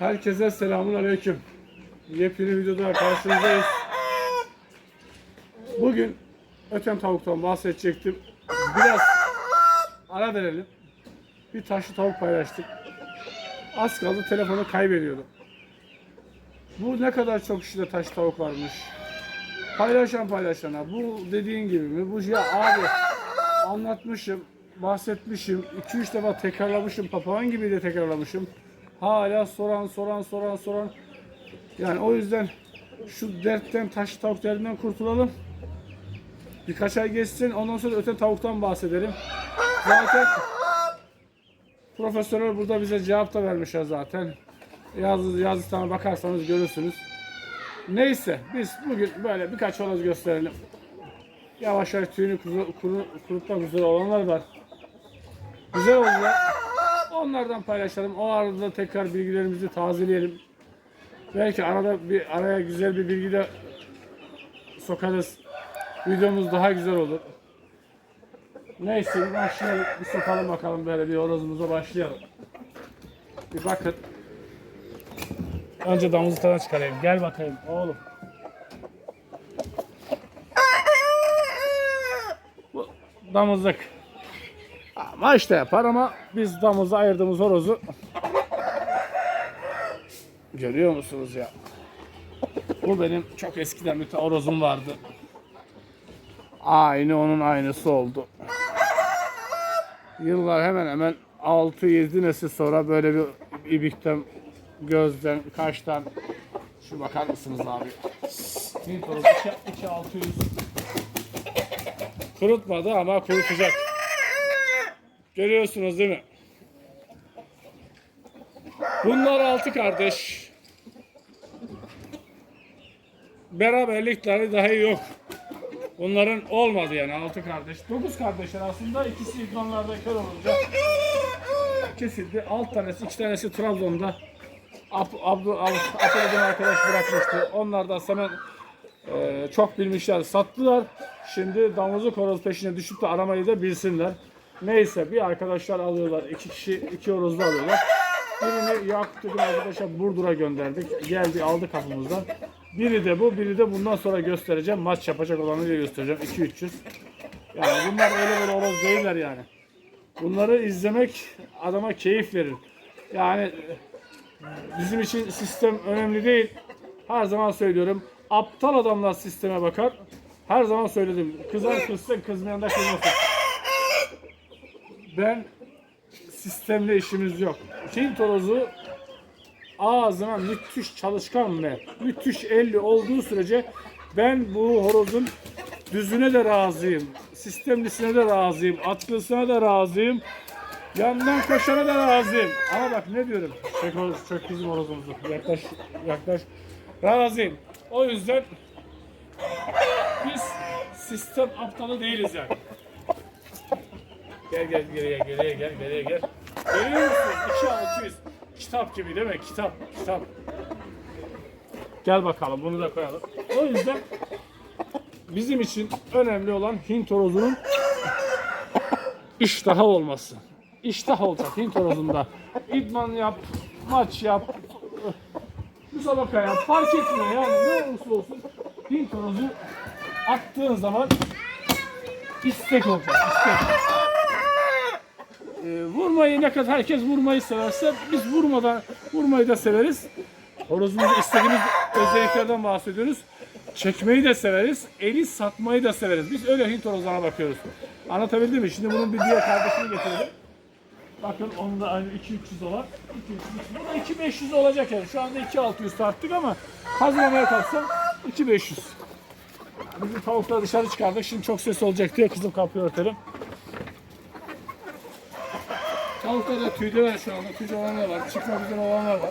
Herkese selamun aleyküm. Yepyeni videoda karşınızdayız. Bugün öten tavuktan bahsedecektim. Biraz ara verelim. Bir taşlı tavuk paylaştık. Az kaldı telefonu kaybediyordum. Bu ne kadar çok işte taş tavuk varmış. Paylaşan paylaşana bu dediğin gibi mi? Bu ya abi anlatmışım, bahsetmişim, 2-3 defa tekrarlamışım, papağan gibi de tekrarlamışım. Hala soran, soran, soran, soran. Yani o yüzden şu dertten, taş tavuk derdinden kurtulalım. Birkaç ay geçsin, ondan sonra öte tavuktan bahsedelim. Zaten profesörler burada bize cevap da vermişler zaten. Yaz, yazısına bakarsanız görürsünüz. Neyse, biz bugün böyle birkaç horoz gösterelim. Yavaş yavaş tüyünü kuru, kuru, kurutmak üzere olanlar var. Güzel oldular. Onlardan paylaşalım. O arada tekrar bilgilerimizi tazeleyelim. Belki arada bir araya güzel bir bilgi de sokarız. Videomuz daha güzel olur. Neyse başlayalım. Bir sokalım bakalım böyle bir horozumuza başlayalım. Bir bakın. Önce damızlıktan çıkarayım. Gel bakayım oğlum. Bu damızlık. Ama işte yapar ama biz damızı ayırdığımız horozu görüyor musunuz ya? Bu benim çok eskiden bir horozum vardı. Aynı onun aynısı oldu. Yıllar hemen hemen 6-7 nesil sonra böyle bir ibikten, gözden, kaştan şu bakar mısınız abi? Hint horozu 2600 kurutmadı ama kurutacak. Görüyorsunuz değil mi? Bunlar altı kardeş. Beraberlikleri dahi yok. Bunların olmadı yani altı kardeş. Dokuz kardeşler aslında ikisi idmanlarda kör olunca kesildi. Alt tanesi, iki tanesi Trabzon'da. Ab, Abdu, arkadaş bırakmıştı. Onlar da hemen e, çok bilmişler, sattılar. Şimdi damızlık horoz peşine düşüp de aramayı da bilsinler. Neyse bir arkadaşlar alıyorlar. iki kişi iki horozlu alıyorlar. Birini Yakup Tekin arkadaşa Burdur'a gönderdik. Geldi aldı kapımızdan. Biri de bu, biri de bundan sonra göstereceğim. Maç yapacak olanı da göstereceğim. 2-300. Yani bunlar öyle böyle horoz değiller yani. Bunları izlemek adama keyif verir. Yani bizim için sistem önemli değil. Her zaman söylüyorum. Aptal adamlar sisteme bakar. Her zaman söyledim. Kızan kızsın, kızmayan da kızmasın. Ben sistemle işimiz yok. Çin torozu ağzına müthiş çalışkan ve müthiş elli olduğu sürece ben bu horozun düzüne de razıyım. Sistemlisine de razıyım. Atkısına da razıyım. Yandan koşana da razıyım. Ama bak ne diyorum. Çek horoz, çök bizim horozumuzu. Yaklaş, yaklaş. Razıyım. O yüzden biz sistem aptalı değiliz yani. Gel gel geriye geriye gel geriye gel. Görüyor musun? 2600. Kitap gibi değil mi? Kitap, kitap. Gel bakalım bunu da koyalım. O yüzden bizim için önemli olan Hint horozunun iştahı olması. İştah olacak Hint horozunda. İdman yap, maç yap, müsabaka yap, fark etmiyor yani ne olursa olsun Hint horozu attığın zaman istek olacak, istek. Ee, vurmayı ne kadar herkes vurmayı severse biz vurmadan vurmayı da severiz. Horozumuzda istediğimiz özelliklerden bahsediyoruz. Çekmeyi de severiz, eli satmayı da severiz. Biz öyle Hint horozlarına bakıyoruz. Anlatabildim mi? Şimdi bunun bir diğer kardeşini getirdim. Bakın onun da aynı 2-300 olan. 2 Bu da 2500 olacak yani. Şu anda 2600 tarttık ama hazırlamaya kalksam 2500. Bizim tavukları dışarı çıkardık. Şimdi çok ses olacak diye kızım kapıyı örtelim. Tavukta da tüyde var şu anda. Tüyde olanlar var. Çıkmak üzere olanlar var.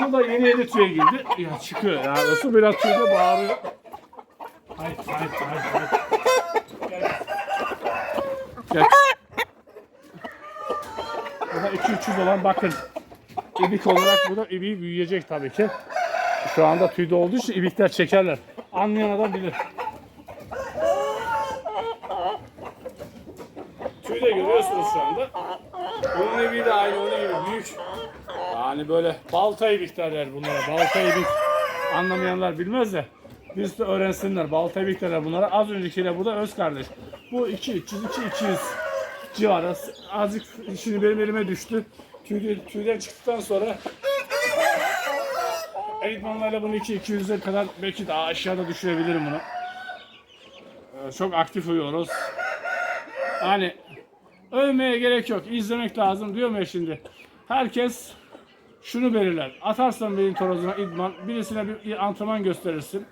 Bu da yeni yeni tüye girdi. Ya çıkıyor ya. Nasıl biraz tüyde bağırıyor. Hayır, hayır, hayır, hayır. Gel. Bu da 2-300 olan bakın. İbik olarak bu da ibiği büyüyecek tabii ki. Şu anda tüyde olduğu için ibikler çekerler. Anlayan adam bilir. Tüyü de görüyorsunuz şu anda. Bunun evi de aynı onun gibi büyük. Yani böyle balta ibik derler bunlara. Balta ibik. Anlamayanlar bilmez de. Biz de öğrensinler. Balta ibik derler bunlara. Az öncekiyle bu da öz kardeş. Bu 2 300 2 200 civarı. Azıcık şimdi benim elime düştü. Tüy, tüyden çıktıktan sonra Eğitmenlerle bunu 2 200'e kadar belki daha aşağıda düşürebilirim bunu. Ee, Çok aktif uyuyoruz. Yani övmeye gerek yok. izlemek lazım diyorum ya şimdi. Herkes şunu belirler. Atarsan benim torozuna idman, birisine bir antrenman gösterirsin.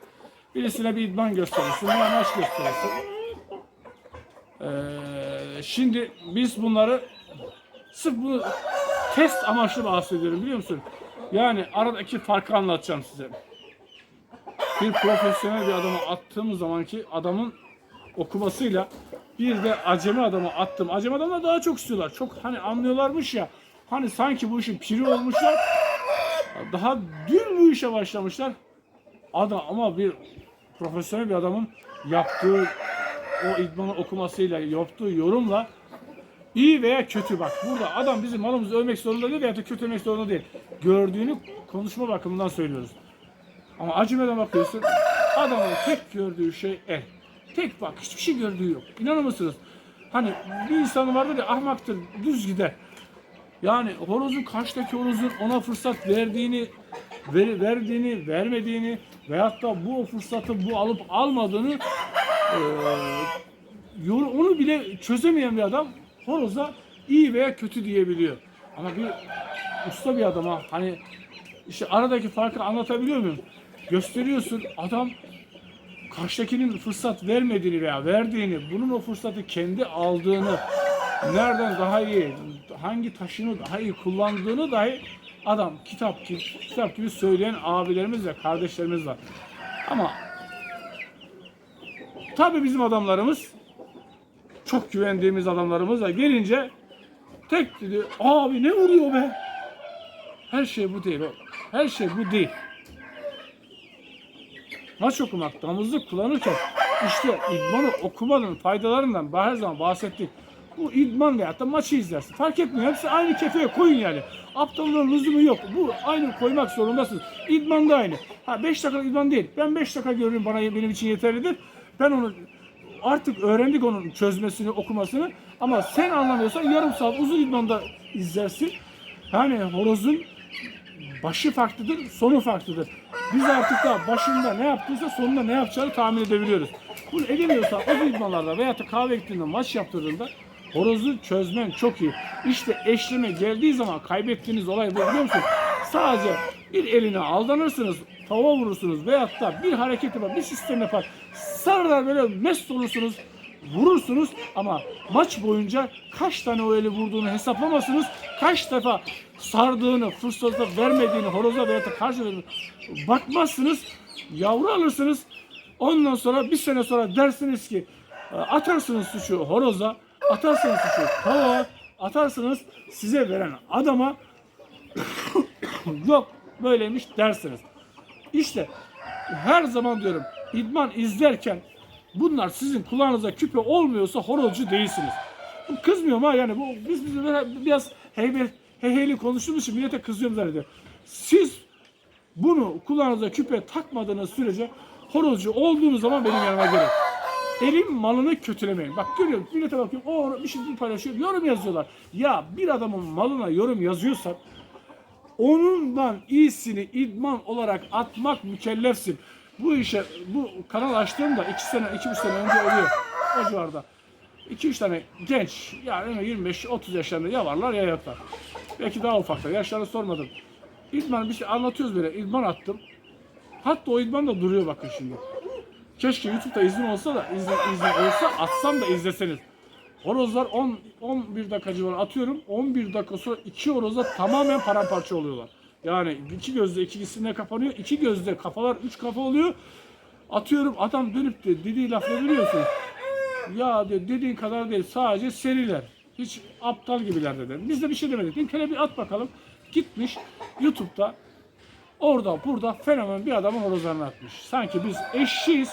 Birisine bir idman gösterirsin, bir amaç gösterirsin. Ee, şimdi biz bunları sırf bu test amaçlı bahsediyorum biliyor musun? Yani aradaki farkı anlatacağım size. Bir profesyonel bir adama attığımız zamanki adamın okumasıyla bir de acemi adama attım. Acemi adamlar daha çok istiyorlar. Çok hani anlıyorlarmış ya. Hani sanki bu işin piri olmuşlar. Daha dün bu işe başlamışlar. Adam ama bir profesyonel bir adamın yaptığı o idmanı okumasıyla, yaptığı yorumla iyi veya kötü bak. Burada adam bizim malımızı övmek zorunda değil veya da kötülemek zorunda değil. Gördüğünü konuşma bakımından söylüyoruz. Ama acımeden bakıyorsun adamın tek gördüğü şey el. Tek bak hiçbir şey gördüğü yok. İnanır mısınız? Hani bir insan vardır ya ahmaktır düz gider. Yani horozun karşıdaki horozun ona fırsat verdiğini, ver- verdiğini, vermediğini veyahut da bu fırsatı bu alıp almadığını yor- onu bile çözemeyen bir adam horoza iyi veya kötü diyebiliyor. Ama bir usta bir adama hani işte aradaki farkı anlatabiliyor muyum? Gösteriyorsun adam karşıdakinin fırsat vermediğini veya verdiğini, bunun o fırsatı kendi aldığını, nereden daha iyi, hangi taşını daha iyi kullandığını dahi adam kitap gibi, kitap gibi söyleyen abilerimiz ve kardeşlerimiz var. Ama tabii bizim adamlarımız çok güvendiğimiz adamlarımız da gelince tek dedi abi ne vuruyor be? Her şey bu değil. Her şey bu değil. Maç okumak, damızlık kullanırken işte idmanı okumanın faydalarından her zaman bahsettik. Bu idman veyahut da maçı izlersin. Fark etmiyor. Hepsi aynı kefeye koyun yani. Aptallığın lüzumu yok. Bu aynı koymak zorundasınız. İdman da aynı. Ha 5 dakika idman değil. Ben 5 dakika görürüm bana benim için yeterlidir. Ben onu artık öğrendik onun çözmesini, okumasını. Ama sen anlamıyorsan yarım saat uzun idmanda izlersin. Yani horozun başı farklıdır, sonu farklıdır. Biz artık da başında ne yaptıysa sonunda ne yapacağını tahmin edebiliyoruz. Bunu edemiyorsan o idmanlarda veya da kahve gittiğinde maç yaptırdığında horozu çözmen çok iyi. İşte eşleme geldiği zaman kaybettiğiniz olay bu biliyor musun? Sadece bir eline aldanırsınız, tava vurursunuz veyahut da bir hareket yapar, bir sistem yapar. Sarılar böyle mest olursunuz, vurursunuz ama maç boyunca kaç tane o eli vurduğunu hesaplamazsınız. Kaç defa sardığını, fırsatı vermediğini horoza veya da karşı bakmazsınız. Yavru alırsınız. Ondan sonra bir sene sonra dersiniz ki e, atarsınız suçu horoza, atarsınız suçu tavuğa, atarsınız size veren adama yok böyleymiş dersiniz. İşte her zaman diyorum idman izlerken bunlar sizin kulağınıza küpe olmuyorsa horozcu değilsiniz. Kızmıyorum ha yani bu biz, biz biraz heybel, heyheyli konuştuğumuz için millete kızıyorum zannediyor. Siz bunu kulağınıza küpe takmadığınız sürece horozcu olduğunuz zaman benim yanıma gelin. Elim malını kötülemeyin. Bak görüyorum millete bakıyorum o bir şey paylaşıyor yorum yazıyorlar. Ya bir adamın malına yorum yazıyorsan onundan iyisini idman olarak atmak mükellefsin. Bu işe, bu kanal açtığımda iki sene, iki buçuk sene önce oluyor. O civarda. 2-3 tane genç, yani 25-30 yaşlarında ya varlar ya yoklar. Belki daha ufaklar, yaşlarını sormadım. İdman bir şey anlatıyoruz böyle, idman attım. Hatta o idman da duruyor bakın şimdi. Keşke YouTube'da izin olsa da, izin, izin olsa atsam da izleseniz. Horozlar 10 11 dakika civarı atıyorum. 11 dakika sonra iki horozlar tamamen paramparça oluyorlar. Yani iki gözde ikisine kapanıyor. iki gözde kafalar üç kafa oluyor. Atıyorum adam dönüp de dediği lafları biliyorsunuz. Ya diyor dediğin kadar değil sadece seriler. Hiç aptal gibiler dedi. Biz de bir şey demedik. Dedim "Hele bir at bakalım. Gitmiş YouTube'da orada burada fenomen bir adamın horozlarını atmış. Sanki biz eşeğiz.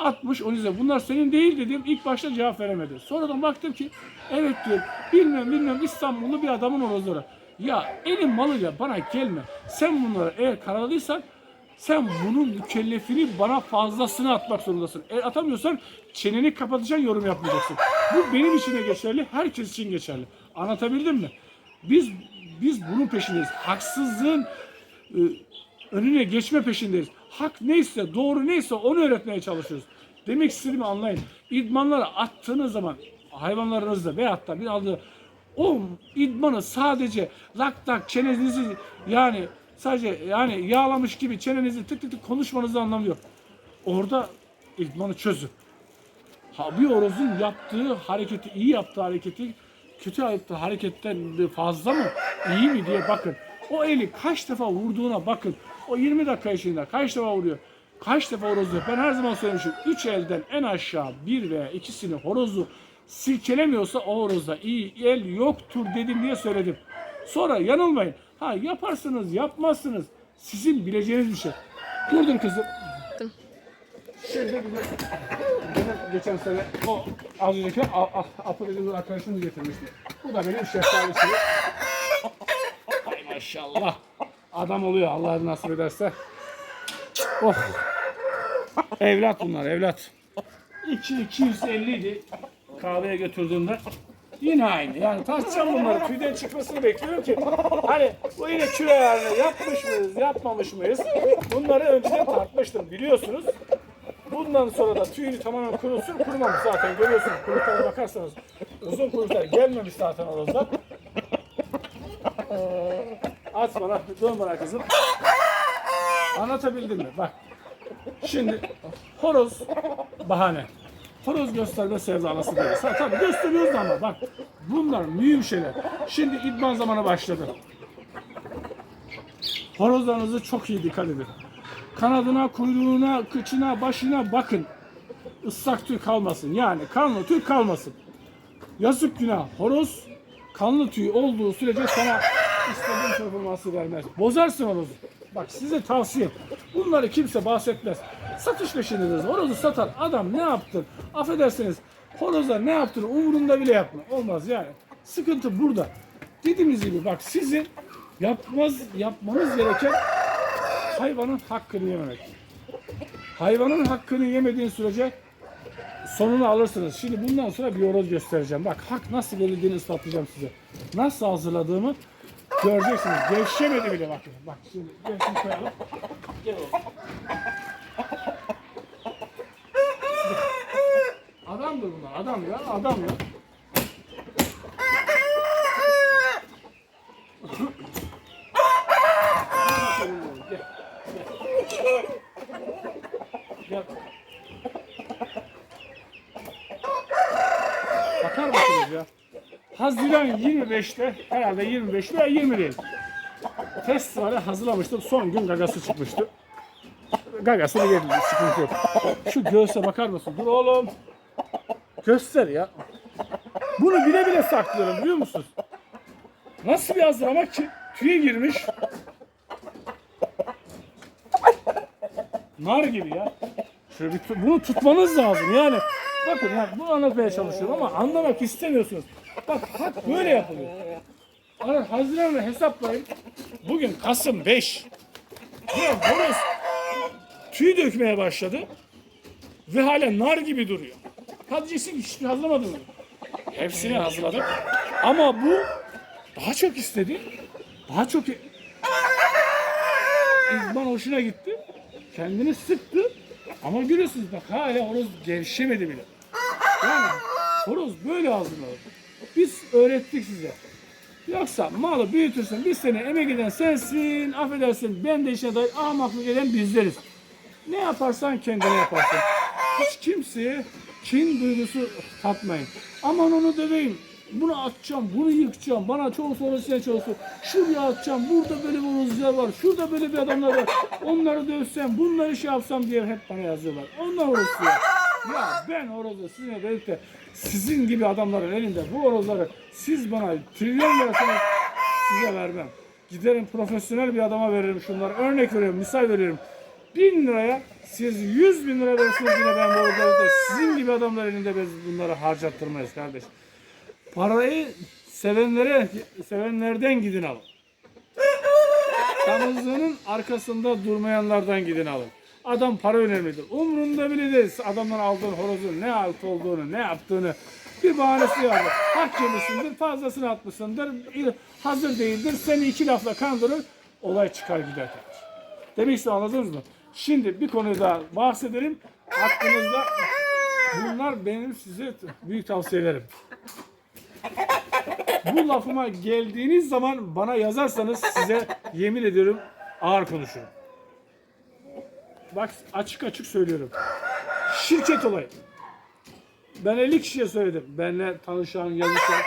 Atmış onun üzerine. Bunlar senin değil dedim. İlk başta cevap veremedi. Sonradan baktım ki evet diyor. Bilmem bilmem İstanbullu bir adamın horozları. Ya elin malıyla bana gelme. Sen bunları eğer karaladıysan sen bunun mükellefini bana fazlasını atmak zorundasın. Eğer atamıyorsan çeneni kapatacaksın yorum yapmayacaksın. Bu benim için de geçerli, herkes için geçerli. Anlatabildim mi? Biz biz bunun peşindeyiz. Haksızlığın e, önüne geçme peşindeyiz. Hak neyse, doğru neyse onu öğretmeye çalışıyoruz. Demek istediğimi anlayın. İdmanlara attığınız zaman hayvanlarınızda veyahut da bir aldığı o idmanı sadece lak tak çenenizi yani sadece yani yağlamış gibi çenenizi tık tık tık konuşmanızda anlamı yok. Orada idmanı çözün. Ha, bir orozun yaptığı hareketi, iyi yaptığı hareketi, kötü yaptığı hareketten fazla mı, iyi mi diye bakın. O eli kaç defa vurduğuna bakın. O 20 dakika içinde kaç defa vuruyor. Kaç defa horoz Ben her zaman söylemişim. 3 elden en aşağı bir veya ikisini horozu silkelemiyorsa o horozda iyi el yoktur dedim diye söyledim. Sonra yanılmayın. Ha yaparsınız yapmazsınız. Sizin bileceğiniz bir şey. Durdur kızım. Şimdi bize benim geçen sene o az önceki A- A- Apo dediğimiz arkadaşımız getirmişti. Bu da benim şeftali suyu. Ay maşallah. Adam oluyor Allah nasip ederse. Oh. Evlat bunlar evlat. 2 250 idi kahveye götürdüğümde. Yine aynı. Yani tartacağım bunları. Tüyden çıkmasını bekliyorum ki. Hani bu yine tüy ayarını yapmış mıyız, yapmamış mıyız? Bunları önceden tartmıştım biliyorsunuz. Bundan sonra da tüyünü tamamen kurutsun. Kurumamış zaten görüyorsunuz. Kurutlara bakarsanız uzun kurutlar gelmemiş zaten orada. At bana, dön bana kızım. Anlatabildim mi? Bak. Şimdi horoz bahane. Horoz gösterme sevdalısı değiliz. Ha, tabii gösteriyoruz ama bak bunlar mühim şeyler. Şimdi idman zamanı başladı. Horozlarınızı çok iyi dikkat edin. Kanadına, kuyruğuna, kıçına, başına bakın. Islak tüy kalmasın. Yani kanlı tüy kalmasın. Yazık günah. Horoz kanlı tüy olduğu sürece sana istediğin performansı vermez. Bozarsın horozu. Bak size tavsiye. Bunları kimse bahsetmez. Satış peşindedir. Horozu satan adam ne yaptın? Affedersiniz. Horoza ne yaptın? Umurunda bile yapma. Olmaz yani. Sıkıntı burada. Dediğimiz gibi bak sizin yapmaz yapmanız gereken hayvanın hakkını yememek. Hayvanın hakkını yemediğin sürece sonunu alırsınız. Şimdi bundan sonra bir horoz göstereceğim. Bak hak nasıl verildiğini ispatlayacağım size. Nasıl hazırladığımı göreceksiniz. Gevşemedi bile bakın. Bak şimdi gevşin koyalım. Gel oğlum. Adamdır bunlar. Adam ya. Adam ya. Gel. Gel. Gel. Bakar mısınız ya? Haziran 25'te herhalde 25 veya 20 değil. Festivale hazırlamıştım. Son gün gagası çıkmıştı. Gagası da geldi. Sıkıntı yok. Şu göğse bakar mısın? Dur oğlum. Göster ya. Bunu bile bile saklıyorum biliyor musunuz? Nasıl bir hazırlama ki? Tüye girmiş. Nar gibi ya. Şöyle bir bunu tutmanız lazım yani. Bakın yani bunu anlatmaya çalışıyorum ama anlamak istemiyorsunuz. Bak hak böyle yapılıyor. Ara Haziran'la hesaplayın. Bugün Kasım 5. Ya horoz tüy dökmeye başladı ve hala nar gibi duruyor. Hadi diyeceksin ki hazırlamadın mı? Hepsini hazırladım. Ama bu daha çok istedi. Daha çok İzban hoşuna gitti. Kendini sıktı. Ama görüyorsunuz bak hala horoz gevşemedi bile. Yani horoz böyle hazırlanır. Biz öğrettik size. Yoksa malı büyütürsün, bir sene emek eden sensin, affedersin ben de işe dair ahmaklık eden bizleriz. Ne yaparsan kendine yaparsın. Hiç kimseye kin duygusu katmayın. Aman onu döveyim, bunu atacağım, bunu yıkacağım, bana çoğu sorusu çoğusu, şuraya atacağım, burada böyle bir rüzgar var, şurada böyle bir adamlar var, onları dövsem, bunları şey yapsam diye hep bana yazıyorlar. Onlar horozu ya. Ben horozu sizinle birlikte sizin gibi adamların elinde bu horozları siz bana trilyon verasınız size vermem. Giderim profesyonel bir adama veririm şunları. Örnek veriyorum, misal veriyorum. bin liraya siz 100 bin lira versiniz yine ben bu horozları da sizin gibi adamlar elinde biz bunları harcattırmayız kardeş. Parayı sevenlere, sevenlerden gidin alın. Damızlığının arkasında durmayanlardan gidin alın. Adam para önemlidir. Umrunda bile değil adamdan aldığın horozun ne alt olduğunu, ne yaptığını. Bir bahanesi var. Hak yemişsindir, fazlasını atmışsındır, hazır değildir. Seni iki lafla kandırır, olay çıkar gider. Demek istediğimi anladınız mı? Şimdi bir konuyu daha bahsedelim. Aklınızda bunlar benim size büyük tavsiyelerim. Bu lafıma geldiğiniz zaman bana yazarsanız size yemin ediyorum ağır konuşurum. Bak açık açık söylüyorum. Şirket olayı. Ben 50 kişiye söyledim. Benle tanışan, yazışan.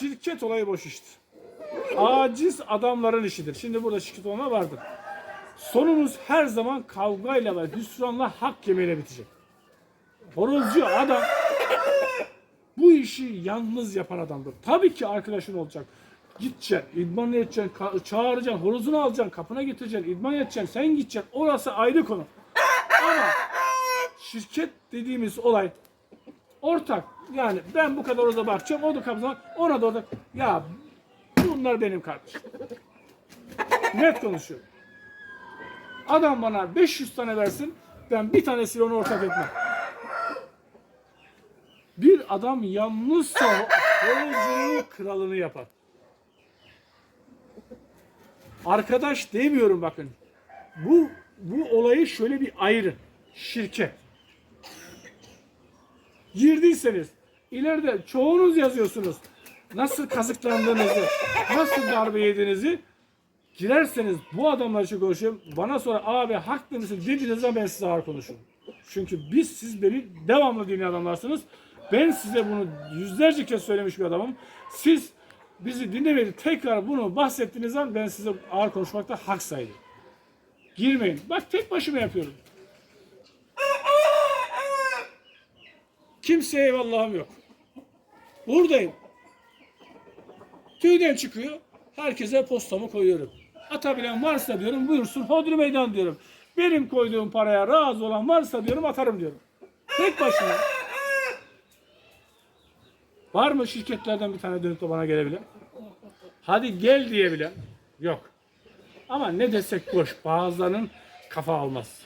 Şirket olayı boş iştir. Aciz adamların işidir. Şimdi burada şirket olma vardır. Sonumuz her zaman kavgayla ve hüsranla hak yemeyle bitecek. Horozcu adam bu işi yalnız yapan adamdır. Tabii ki arkadaşın olacak. Gideceksin, idman edeceksin, çağıracaksın, horozunu alacaksın, kapına getireceksin, idman edeceksin, sen gideceksin. Orası ayrı konu. Ama şirket dediğimiz olay ortak. Yani ben bu kadar orada bakacağım, o da kapıdan, ona da orada. Ya bunlar benim kardeşim. Net konuşuyorum. Adam bana 500 tane versin, ben bir tanesiyle onu ortak etmem. Bir adam yalnızsa horozculuğun kralını yapar. Arkadaş demiyorum bakın. Bu bu olayı şöyle bir ayırın. Şirket. Girdiyseniz ileride çoğunuz yazıyorsunuz. Nasıl kazıklandığınızı, nasıl darbe yediğinizi girerseniz bu adamlar için konuşuyorum. Bana sonra abi haklı mısın dediğiniz zaman ben size ağır konuşurum. Çünkü biz siz beni devamlı dinleyen adamlarsınız. Ben size bunu yüzlerce kez söylemiş bir adamım. Siz bizi dinlemeyip tekrar bunu bahsettiğiniz zaman ben size ağır konuşmakta hak saydım. Girmeyin. Bak tek başıma yapıyorum. Kimseye eyvallahım yok. Buradayım. Tüyden çıkıyor. Herkese postamı koyuyorum. Atabilen varsa diyorum buyursun hodri meydan diyorum. Benim koyduğum paraya razı olan varsa diyorum atarım diyorum. Tek başına. Var mı şirketlerden bir tane dönüp de bana gelebilen? Hadi gel diyebilen. Yok. Ama ne desek boş. Bazılarının kafa almaz.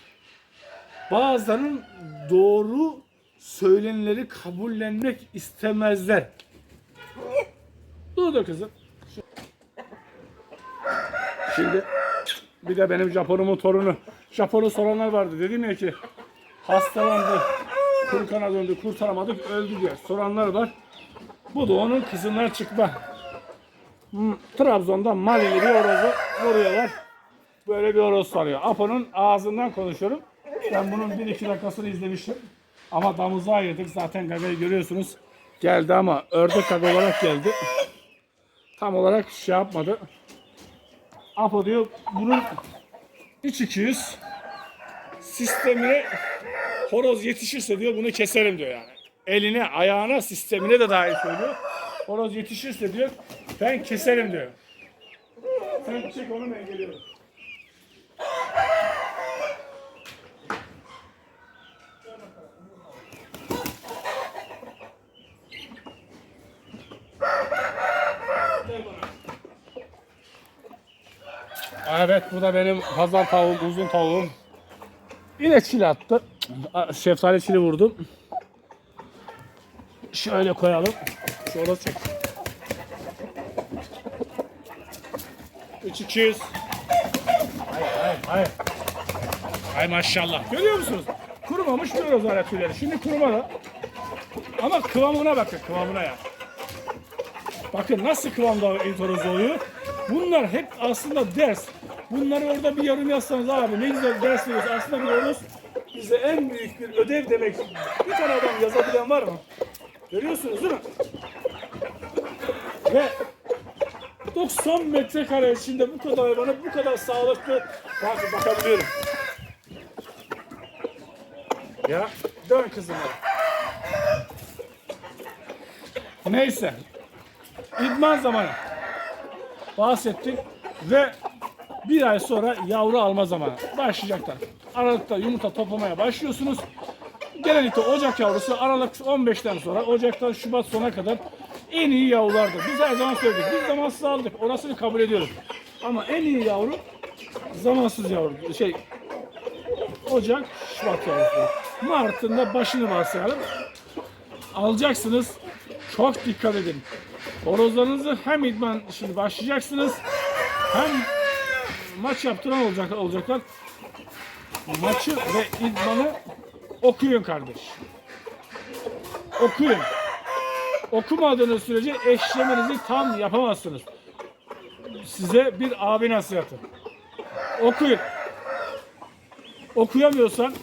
Bazılarının doğru söylenenleri kabullenmek istemezler. Dur da kızım. Şimdi bir de benim Japonumun torunu. Japon'u soranlar vardı. Dedim ya ki hastalandı. Kuru kana döndü. Kurtaramadık. Öldü diye. Soranlar var. Bu da onun kızından çıkma. Hmm, Trabzon'da Malili bir horozu vuruyorlar. Böyle bir horoz sarıyor. Apo'nun ağzından konuşuyorum. Ben bunun 1-2 dakikasını izlemiştim. Ama damızlığa ayırdık. Zaten gagayı görüyorsunuz. Geldi ama ördek gaga olarak geldi. Tam olarak şey yapmadı. Apo diyor bunun iç 200 sistemine horoz yetişirse diyor bunu keserim diyor yani. Eline, ayağına, sistemine de dahil söylüyor. Horoz yetişirse diyor ben keserim diyor. Sen çek onu ben geliyorum. Evet bu da benim pazar tavuğum, uzun tavuğum. Yine çile attı. Şeftali çili vurdum. Şöyle koyalım. Şöyle çek. 3200. Hayır hayır hayır. Ay maşallah. Görüyor musunuz? Kurumamış diyoruz hala tüyleri. Şimdi kurumadı. Ama kıvamına bakın kıvamına ya. Bakın nasıl kıvamda intoroz oluyor. Bunlar hep aslında ders. Bunları orada bir yorum yazsanız abi ne güzel ders veriyoruz. Aslında bir oruz bize en büyük bir ödev demek. Bir tane adam yazabilen var mı? Görüyorsunuz değil mi? Ve 90 metrekare içinde bu kadar hayvanı bu kadar sağlıklı bak bakabiliyorum. Ya dön kızım ya. Neyse. İdman zamanı. Bahsettik ve Bir ay sonra yavru alma zamanı. Başlayacaklar. Aralıkta yumurta toplamaya başlıyorsunuz. Genellikle Ocak yavrusu Aralık 15'ten sonra Ocak'tan Şubat sona kadar en iyi yavrulardır. Biz her zaman söyledik. Biz zamansız aldık. Orasını kabul ediyoruz. Ama en iyi yavru zamansız yavru. Şey Ocak, Şubat yavrusu. Mart'ın da başını varsayalım. Alacaksınız. Çok dikkat edin. Horozlarınızı hem idman şimdi başlayacaksınız hem maç yaptıran olacak, olacaklar. Maçı ve idmanı okuyun kardeş. Okuyun. Okumadığınız sürece eşlemenizi tam yapamazsınız. Size bir abi nasihatı. Okuyun. Okuyamıyorsan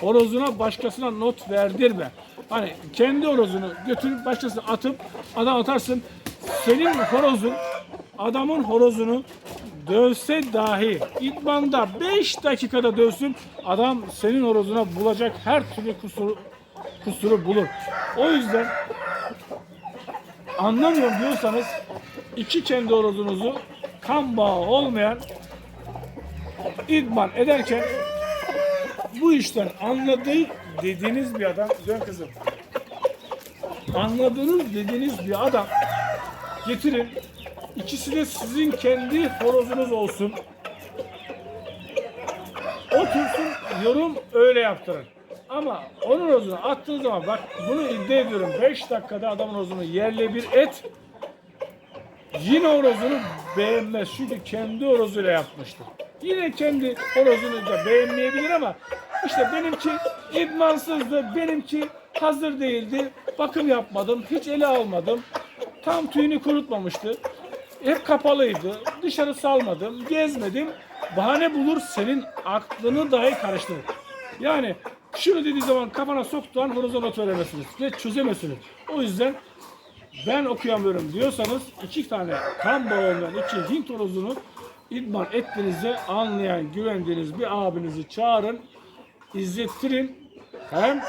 horozuna başkasına not verdirme. Hani kendi horozunu götürüp başkasına atıp adam atarsın. Senin horozun adamın horozunu dövse dahi idmanda 5 dakikada dövsün adam senin horozuna bulacak her türlü kusuru, kusuru bulur. O yüzden anlamıyorum diyorsanız iki kendi horozunuzu kan bağı olmayan idman ederken bu işten anladığı dediğiniz bir adam dön kızım anladığınız dediğiniz bir adam getirin ikisi de sizin kendi horozunuz olsun. Otursun yorum öyle yaptırın. Ama onun horozunu attığın zaman bak bunu iddia ediyorum 5 dakikada adamın horozunu yerle bir et. Yine horozunu beğenmez çünkü kendi horozuyla yapmıştır. Yine kendi horozunu da beğenmeyebilir ama işte benimki idmansızdı, benimki hazır değildi, bakım yapmadım, hiç ele almadım, tam tüyünü kurutmamıştı, hep kapalıydı, dışarı salmadım, gezmedim, bahane bulur senin aklını dahi karıştırır. Yani şunu dediği zaman kafana soktuğun horoza not veremezsiniz ve çözemezsiniz. O yüzden ben okuyamıyorum diyorsanız iki tane kan bağı olmayan iki Hint horozunu idman ettiğinizi anlayan, güvendiğiniz bir abinizi çağırın, izlettirin. Hem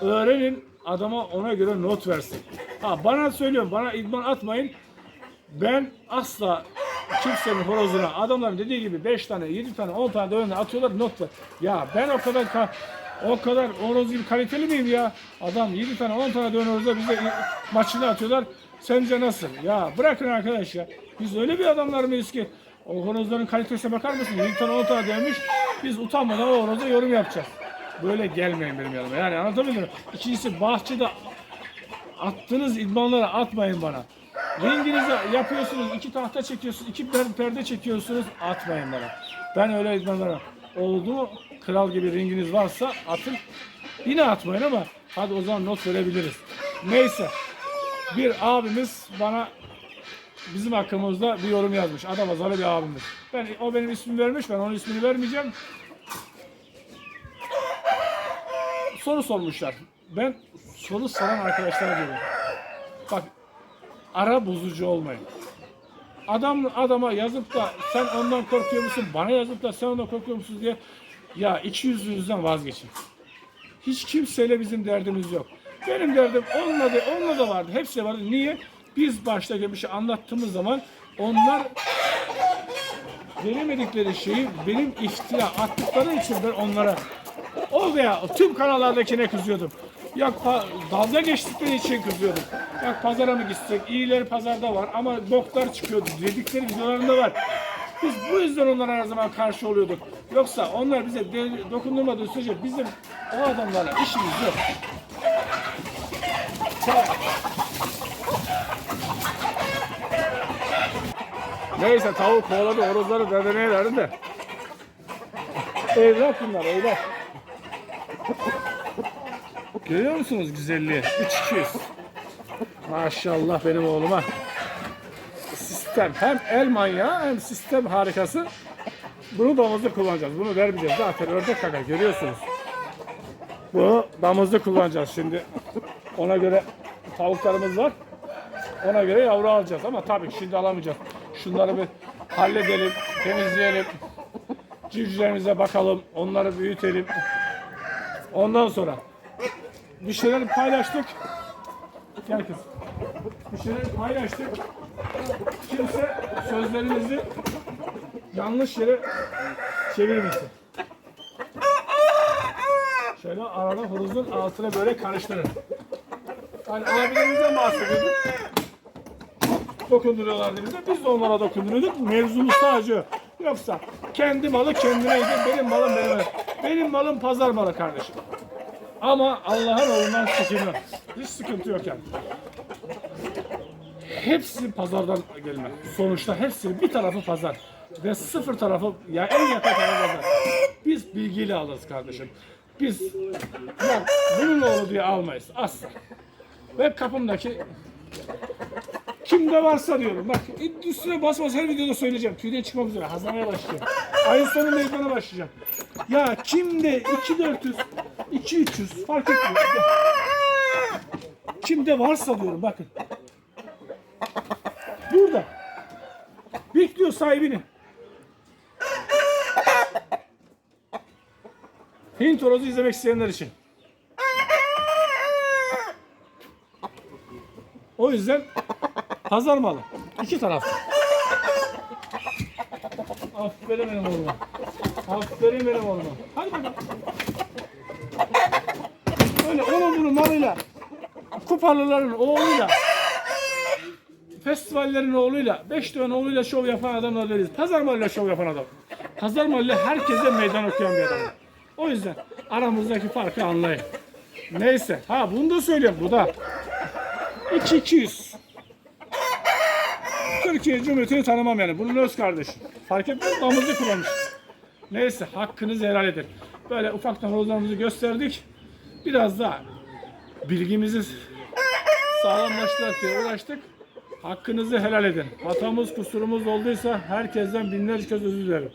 öğrenin, adama ona göre not versin. Ha bana söylüyorum, bana idman atmayın. Ben asla kimsenin horozuna adamların dediği gibi 5 tane, 7 tane, 10 tane dövene atıyorlar ver. Ya ben o kadar ka- o kadar horoz gibi kaliteli miyim ya? Adam 7 tane 10 tane dövene horozla bize maçını atıyorlar. Sence nasıl? Ya bırakın arkadaş ya. Biz öyle bir adamlar mıyız ki? O horozların kalitesine bakar mısın? 7 tane 10 tane dövmüş. Biz utanmadan o horoza yorum yapacağız. Böyle gelmeyin benim yanıma. Yani anlatabiliyor muyum? İkincisi bahçede attığınız idmanları atmayın bana. Ringinizi yapıyorsunuz, iki tahta çekiyorsunuz, iki per- perde çekiyorsunuz, atmayın bana. Ben öyle idmanlara oldu mu, kral gibi ringiniz varsa atın. Yine atmayın ama hadi o zaman not verebiliriz. Neyse, bir abimiz bana bizim hakkımızda bir yorum yazmış. Adam azalı bir abimiz. Ben, o benim ismimi vermiş, ben onun ismini vermeyeceğim. Soru sormuşlar. Ben soru soran arkadaşlara diyorum. Bak ara bozucu olmayın. Adam adama yazıp da sen ondan korkuyor musun? Bana yazıp da sen ondan korkuyor musun diye ya iki yüzlüğünüzden vazgeçin. Hiç kimseyle bizim derdimiz yok. Benim derdim onunla da, onunla da vardı. Hepsi vardı. Niye? Biz başta bir şey anlattığımız zaman onlar veremedikleri şeyi benim iftira attıkları için ben onlara o veya tüm kanallardakine kızıyordum. Ya dalga geçtikleri için kızıyordum. Ya pazara mı gitsek? İyileri pazarda var ama boklar çıkıyordu. Dedikleri videolarında var. Biz bu yüzden onlara her zaman karşı oluyorduk. Yoksa onlar bize de- dokundurmadığı sürece bizim o adamlarla işimiz yok. Neyse tavuk kovaladı horozları dedemeye verdim de. Evlat bunlar evlat. Görüyor musunuz güzelliği? 3-200. Maşallah benim oğluma. Sistem. Hem el manyağı hem sistem harikası. Bunu damızda kullanacağız. Bunu vermeyeceğiz. Zaten ördek kaka görüyorsunuz. Bunu damızda kullanacağız şimdi. Ona göre tavuklarımız var. Ona göre yavru alacağız ama tabii şimdi alamayacağız. Şunları bir halledelim, temizleyelim. Civcivlerimize bakalım, onları büyütelim. Ondan sonra bir şeyler paylaştık. Gel kız. Şeyler paylaştık. Kimse sözlerimizi yanlış yere çevirmesin. Şöyle arada horozun altına böyle karıştırın. Hani abilerimizden bahsediyorduk. Dokunduruyorlardı bize. Biz de onlara dokunduruyorduk. Mevzumuz sadece. Yoksa kendi malı kendine yedir. Benim malım benim. Benim malım pazar malı kardeşim. Ama Allah'ın oğlundan sıkıntı. Hiç sıkıntı yok yani. Hepsi pazardan gelme. Sonuçta hepsi bir tarafı pazar. Ve sıfır tarafı ya en yakın tarafı pazar. Biz bilgiyle alırız kardeşim. Biz ya bunun oğlu diye almayız asla. Ve kapımdaki kimde varsa diyorum. Bak üstüne bas bas her videoda söyleyeceğim. Tüyden çıkmak üzere. Hazırlamaya başlayacağım. Ayın sonu meydana başlayacağım. Ya kimde 2400, 2300 fark etmiyor. Kimde varsa diyorum bakın. Burada. Bekliyor sahibini. Hint horozu izlemek isteyenler için. O yüzden pazar malı. İki taraf. Aferin benim oğluma. Aferin benim oğluma. Hadi bakalım. Böyle onun bunun malıyla, kupalıların oğluyla, festivallerin oğluyla, beş tane oğluyla şov yapan adamlar değiliz. Pazar malıyla şov yapan adam. Pazar malıyla herkese meydan okuyan bir adam. O yüzden aramızdaki farkı anlayın. Neyse. Ha bunu da söyleyeyim. Bu da 2200. Türkiye Cumhuriyeti'ni tanımam yani. Bunun öz kardeşi. Fark etmez damızı kullanmış. Neyse hakkınızı helal edin. Böyle ufaktan horozlarımızı gösterdik. Biraz daha bilgimizi sağlamlaştırarak uğraştık. Hakkınızı helal edin. Hatamız kusurumuz olduysa herkesten binlerce kez özür dilerim.